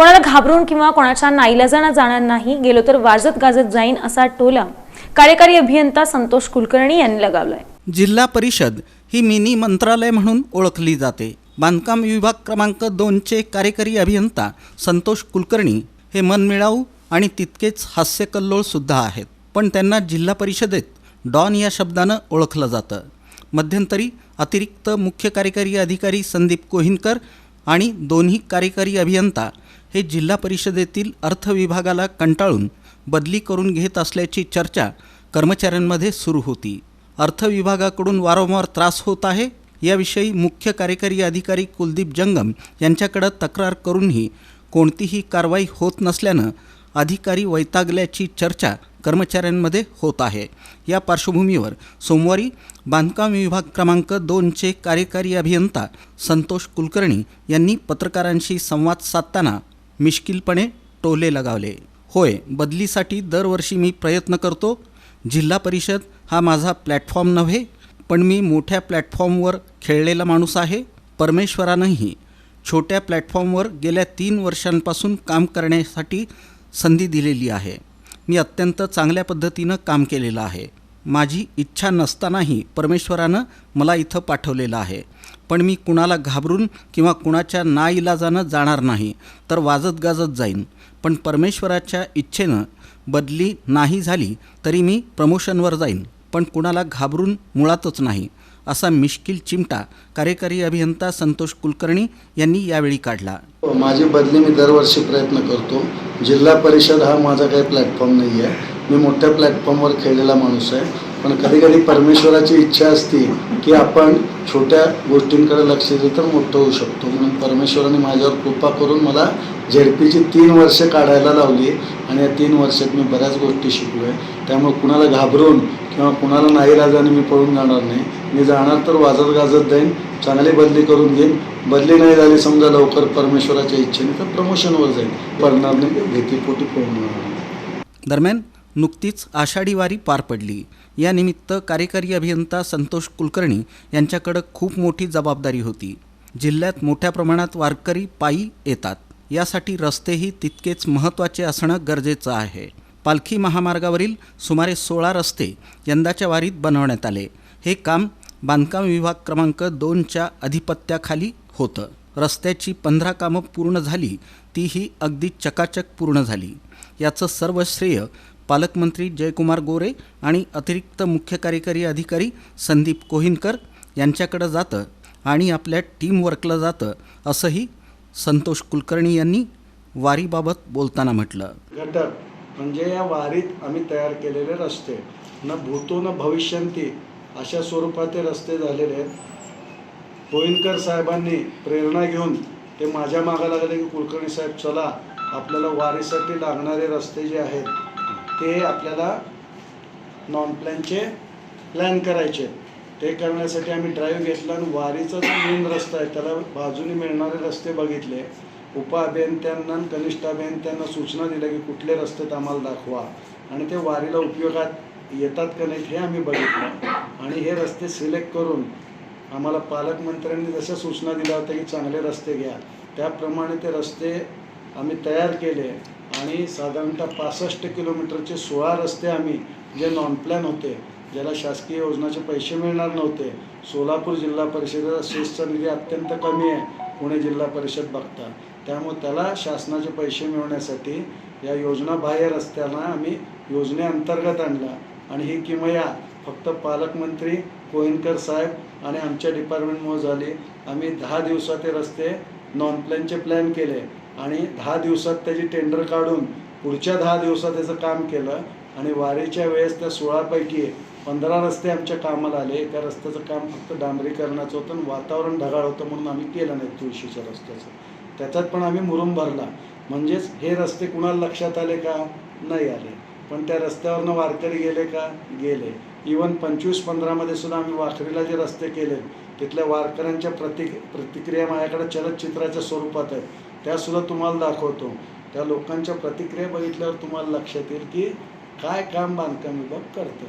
कोणाला घाबरून किंवा कोणाच्या नाईलाजाना जाणार नाही गेलो तर वाजत गाजत जाईन असा टोला कार्यकारी अभियंता संतोष कुलकर्णी यांनी लगावलाय. जिल्हा परिषद ही मिनी मंत्रालय म्हणून ओळखली जाते. बांधकाम विभाग क्रमांक दोनचे कार्यकारी अभियंता संतोष कुलकर्णी हे मनमिळाऊ आणि तितकेच हास्यकल्लोळसुद्धा आहेत. पण त्यांना जिल्हा परिषदेत डॉन या शब्दानं ओळखलं जातं. मध्यंतरी अतिरिक्त मुख्य कार्यकारी अधिकारी संदीप कोहिनकर आणि दोन्ही कार्यकारी अभियंता हे जिल्हा परिषदेतील अर्थ विभागाला कंटाळून बदली करून घेत असल्याची चर्चा कर्मचाऱ्यांमध्ये सुरू होती. अर्थ विभागाकडून वारंवार त्रास होत आहे? याविषयी मुख्य कार्यकारी अधिकारी कुलदीप जंगम यांच्याकडं तक्रार करूनही कोणतीही कारवाई होत नसल्यानं अधिकारी वैतागल्याची चर्चा कर्मचाऱ्यांमध्ये होत आहे. या पार्श्वभूमीवर सोमवारी बांधकाम विभाग क्रमांक दोनचे कार्यकारी अभियंता संतोष कुलकर्णी यांनी पत्रकारांशी संवाद साधताना मिश्किलपणे टोले लगावले. होय बदलीसाठी दरवर्षी मी प्रयत्न करतो. जिल्हा परिषद हा माझा प्लॅटफॉर्म नव्हे पण मी मोठ्या प्लॅटफॉर्मवर खेळलेला माणूस आहे. परमेश्वरानंही छोट्या प्लॅटफॉर्मवर गेल्या तीन वर्षांपासून काम करण्यासाठी संधी दिलेली आहे. मी अत्यंत चांगल्या पद्धतीनं काम केलेलं आहे. माझी इच्छा नसतानाही परमेश्वरानं मला इथं पाठवलेलं आहे. पण मी कुणाला घाबरून किंवा कुणाच्या नाईलाजानं जाणार नाही तर वाजत गाजत जाईन. पण परमेश्वराच्या इच्छेनं बदली नाही झाली तरी मी प्रमोशनवर जाईन. पण कुणाला घाबरून मुळातच नाही असा मिश्किल चिमटा कार्यकारी अभियंता संतोष कुलकर्णी यांनी यावेळी काढला. माझी बदली मी दरवर्षी प्रयत्न करतो. जिल्हा परिषद हा माझा काही प्लॅटफॉर्म नाही आहे मी मोठ्या प्लॅटफॉर्मवर खेळलेला माणूस आहे. पण कधी कधी परमेश्वराची इच्छा असते की आपण छोट्या गोष्टींकडे लक्ष दिलं तर मोठं होऊ शकतो. म्हणून परमेश्वराने माझ्यावर कृपा करून मला झेडपीची तीन वर्ष काढायला लावली आणि या तीन वर्षात मी बऱ्याच गोष्टी शिकलो आहे त्यामुळे कुणाला घाबरून किंवा कुणाला नाईलाजाने मी पळून जाणार नाही. मी जाणार तर वाजत गाजत जाईन चांगली बदली करून घेईन. बदली नाही झाली समजा लवकर परमेश्वराच्या इच्छेने तर प्रमोशनवर जाईल पडणार नाही भीतीपोटी पळून जाणार दरम्यान नुकतीच आषाढी वारी पार पडली. यानिमित्त कार्यकारी अभियंता संतोष कुलकर्णी यांच्याकडं खूप मोठी जबाबदारी होती. जिल्ह्यात मोठ्या प्रमाणात वारकरी पायी येतात. यासाठी रस्तेही तितकेच महत्त्वाचे असणं गरजेचं आहे. पालखी महामार्गावरील सुमारे सोळा रस्ते यंदाच्या वारीत बनवण्यात आले. हे काम बांधकाम विभाग क्रमांक दोनच्या अधिपत्याखाली होतं. रस्त्याची पंधरा कामं पूर्ण झाली तीही अगदी चकाचक पूर्ण झाली. याचं सर्व श्रेय पालकमंत्री जयकुमार गोरे आणि अतिरिक्त मुख्य कार्यकारी अधिकारी संदीप कोहिनकर यांच्याकडं जातं आणि आपल्या टीमवर्कला जातं असंही संतोष कुलकर्णी यांनी वारीबाबत बोलताना म्हटलं. घटक म्हणजे या वारीत आम्ही तयार केलेले रस्ते न भूतो न भविष्यंती अशा स्वरूपाचे रस्ते झालेले आहेत. गोविंदकर साहेबांनी प्रेरणा घेऊन ते माझ्या मागा लागले की कुलकर्णी साहेब चला आपल्याला वारीसाठी लागणारे रस्ते जे आहेत ते आपल्याला नॉन प्लॅनचे प्लॅन करायचे. ते करण्यासाठी आम्ही ड्राईव्ह घेतला आणि वारीचा जो मेन रस्ता आहे त्याला बाजूने मिळणारे रस्ते बघितले. उपअभियंत्यांना आणि कनिष्ठ अभियंत्यांना सूचना दिल्या की कुठले रस्ते आम्हाला दाखवा. आणि ते वारीला उपयोगात येतात का नाहीत हे आम्ही बघितलं. आणि हे रस्ते सिलेक्ट करून आम्हाला पालकमंत्र्यांनी जशा सूचना दिल्या होत्या की चांगले रस्ते घ्या त्याप्रमाणे ते रस्ते आम्ही तयार केले. आणि साधारणतः पासष्ट किलोमीटरचे सोळा रस्ते आम्ही जे नॉन प्लॅन होते ज्याला शासकीय योजनाचे पैसे मिळणार नव्हते सोलापूर जिल्हा परिषदेचा सेसचा निधी अत्यंत कमी आहे पुणे जिल्हा परिषद बघता. त्यामुळे त्याला शासनाचे पैसे मिळवण्यासाठी या योजनाबाह्य रस्त्यांना आम्ही योजनेअंतर्गत आणला. आणि ही किमया फक्त पालकमंत्री कोहिनकर साहेब आणि आमच्या डिपार्टमेंटमुळे झाली. आम्ही दहा दिवसात हे रस्ते नॉन प्लॅनचे प्लॅन केले. आणि दहा दिवसात त्याची टेंडर काढून पुढच्या दहा दिवसात त्याचं काम केलं आणि वारीच्या वेळेस त्या सोळापैकी पंधरा रस्ते आमच्या कामाला आले. त्या रस्त्याचं काम फक्त डांबरीकरणाचं होतं आणि वातावरण ढगाळ होतं म्हणून आम्ही केलं नाही तुळशीच्या रस्त्याचं. त्याच्यात पण आम्ही मुरुम भरला. म्हणजेच हे रस्ते कुणाला लक्षात आले का? नाही आले. पण त्या रस्त्यावरनं वारकरी गेले का? गेले. इवन पंचवीस पंधरामध्ये सुद्धा आम्ही वाखरीला जे रस्ते केले तिथल्या वारकऱ्यांच्या प्रतिक प्रतिक्रिया माझ्याकडे चलचित्राच्या स्वरूपात आहे. त्यासुद्धा तुम्हाला दाखवतो. त्या लोकांच्या प्रतिक्रिया बघितल्यावर तुम्हाला लक्षात येईल की काय काम बांधकाम विभाग करतं.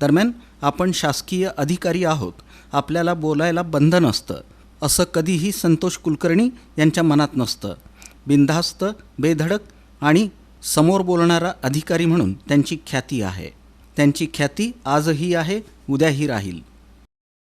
दरम्यान आपण शासकीय अधिकारी आहोत. आपल्याला बोलायला बंधन असतं असं कधीही संतोष कुलकर्णी यांच्या मनात नसतं. बिनधास्त बेधडक आणि समोर बोलणारा अधिकारी म्हणून त्यांची ख्याती आहे. त्यांची ख्याती आजही आहे उद्याही राहील.